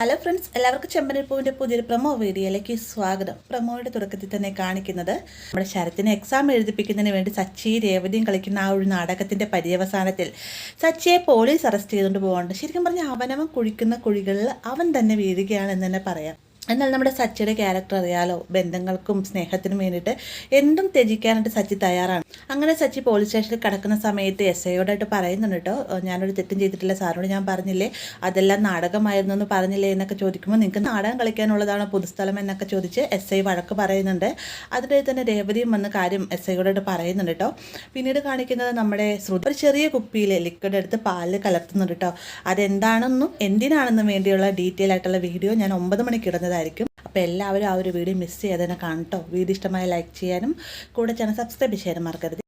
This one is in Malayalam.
ഹലോ ഫ്രണ്ട്സ് എല്ലാവർക്കും ചെമ്പനിപ്പൂവിന്റെ പുതിയൊരു പ്രമോ വീഡിയോയിലേക്ക് സ്വാഗതം. പ്രമോയുടെ തുടക്കത്തിൽ തന്നെ കാണിക്കുന്നത് നമ്മുടെ ശരത്തിനെ എക്സാം എഴുതിപ്പിക്കുന്നതിന് വേണ്ടി സച്ചി രേവതിയും കളിക്കുന്ന ആ ഒരു നാടകത്തിന്റെ പര്യവസാനത്തിൽ സച്ചിയെ പോലീസ് അറസ്റ്റ് ചെയ്തുകൊണ്ട് പോകാറുണ്ട് ശരിക്കും പറഞ്ഞാൽ അവനവൻ കുഴിക്കുന്ന കുഴികളിൽ അവൻ തന്നെ വീഴുകയാണെന്ന് തന്നെ പറയാം. എന്നാൽ നമ്മുടെ സച്ചിയുടെ ക്യാരക്ടർ അറിയാലോ ബന്ധങ്ങൾക്കും സ്നേഹത്തിനും വേണ്ടിയിട്ട് എന്തും ത്യജിക്കാനായിട്ട് സച്ചി തയ്യാറാണ്. അങ്ങനെ സച്ചി പോലീസ് സ്റ്റേഷനിൽ കിടക്കുന്ന സമയത്ത് എസ് ഐയോടായിട്ട് പറയുന്നുണ്ട് കേട്ടോ ഞാനൊരു തെറ്റും ചെയ്തിട്ടില്ല സാറിനോട് ഞാൻ പറഞ്ഞില്ലേ അതെല്ലാം നാടകമായിരുന്നു എന്ന് പറഞ്ഞില്ലേ എന്നൊക്കെ ചോദിക്കുമ്പോൾ നിങ്ങൾക്ക് നാടകം കളിക്കാനുള്ളതാണ് പൊതുസ്ഥലം എന്നൊക്കെ ചോദിച്ച് എസ് ഐ വഴക്ക് പറയുന്നുണ്ട്. അതിന്റെ തന്നെ രേവതിയും വന്ന കാര്യം എസ് ഐയോടായിട്ട് പറയുന്നുണ്ട് കേട്ടോ. പിന്നീട് കാണിക്കുന്നത് നമ്മുടെ ശ്രുതി. ഒരു ചെറിയ കുപ്പിയിൽ ലിക്വിഡ് എടുത്ത് പാലിൽ കലർത്തുന്നുണ്ട് കേട്ടോ. അതെന്താണെന്നും എന്തിനാണെന്നും വേണ്ടിയുള്ള ഡീറ്റെയിൽ ആയിട്ടുള്ള വീഡിയോ ഞാൻ ഒമ്പത് മണിക്ക് ഇടുന്നതായിരിക്കും അപ്പോൾ എല്ലാവരും ആ ഒരു വീഡിയോ മിസ് ചെയ്യാതെ തന്നെ കാണട്ടോ. വീഡിയോ ഇഷ്ടമായ ലൈക്ക് ചെയ്യാനും കൂടെ ചാനൽ സബ്സ്ക്രൈബ് ചെയ്യാനും മറക്കരുത്.